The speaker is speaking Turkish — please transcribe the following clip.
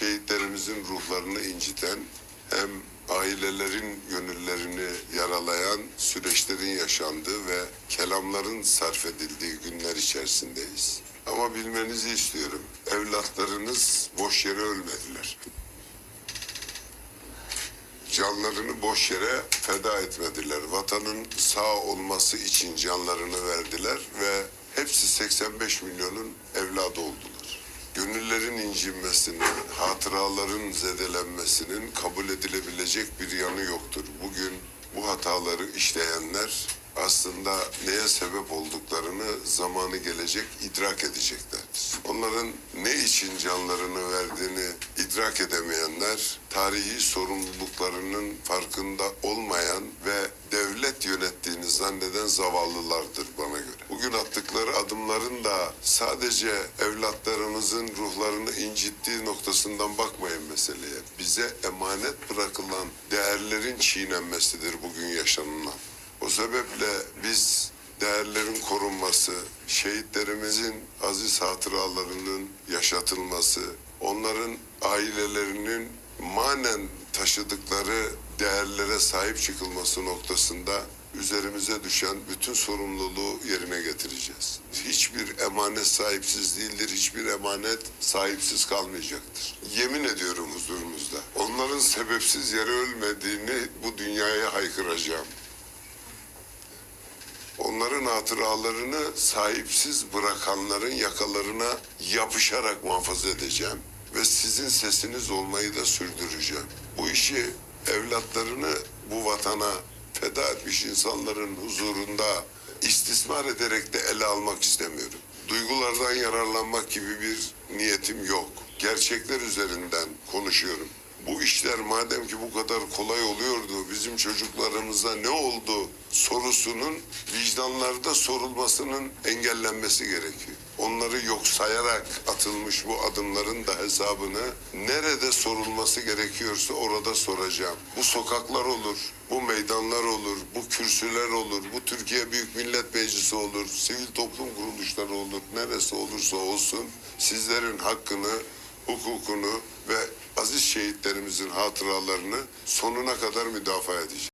Şehitlerimizin ruhlarını inciten hem ailelerin gönüllerini yaralayan süreçlerin yaşandığı ve kelamların sarf edildiği günler içerisindeyiz. Ama bilmenizi istiyorum. Evlatlarınız boş yere ölmediler. Canlarını boş yere feda etmediler. Vatanın sağ olması için canlarını verdiler ve hepsi 85 milyonun evladı oldular. Gönüllerin incinmesinin, hatıraların zedelenmesinin kabul edilebilecek bir yanı yoktur. Bugün bu hataları işleyenler aslında neye sebep olduklarını zamanı gelecek idrak edeceklerdir. Onların ne için canlarını verdiğini idrak edemeyenler, tarihi sorumluluklarının farkında olmayan ve devlet yönettiğini zanneden zavallılardır bana göre. Bugün attıkları adımların da sadece evlatlarımızın ruhlarını incittiği noktasından bakmayın meseleye. Bize emanet bırakılan değerlerin çiğnenmesidir bugün yaşanılan. O sebeple biz değerlerin korunması, şehitlerimizin aziz hatıralarının yaşatılması, onların ailelerinin manen taşıdıkları değerlere sahip çıkılması noktasında üzerimize düşen bütün sorumluluğu yerine getireceğiz. Hiçbir emanet sahipsiz değildir, hiçbir emanet sahipsiz kalmayacaktır. Yemin ediyorum huzurunuzda. Onların sebepsiz yere ölmediğini bu dünyaya haykıracağım. Onların hatıralarını sahipsiz bırakanların yakalarına yapışarak muhafaza edeceğim ve sizin sesiniz olmayı da sürdüreceğim. Bu işi evlatlarını bu vatana feda etmiş insanların huzurunda istismar ederek de ele almak istemiyorum. Duygulardan yararlanmak gibi bir niyetim yok. Gerçekler üzerinden konuşuyorum. Bu işler madem ki bu kadar kolay oluyordu, bizim çocuklarımıza ne oldu sorusunun vicdanlarda sorulmasının engellenmesi gerekiyor. Onları yok sayarak atılmış bu adımların da hesabını nerede sorulması gerekiyorsa orada soracağım. Bu sokaklar olur, bu meydanlar olur, bu kürsüler olur, bu Türkiye Büyük Millet Meclisi olur, sivil toplum kuruluşları olur, neresi olursa olsun sizlerin hakkını, hukukunu ve aziz şehitlerimizin hatıralarını sonuna kadar müdafaa edeceğim.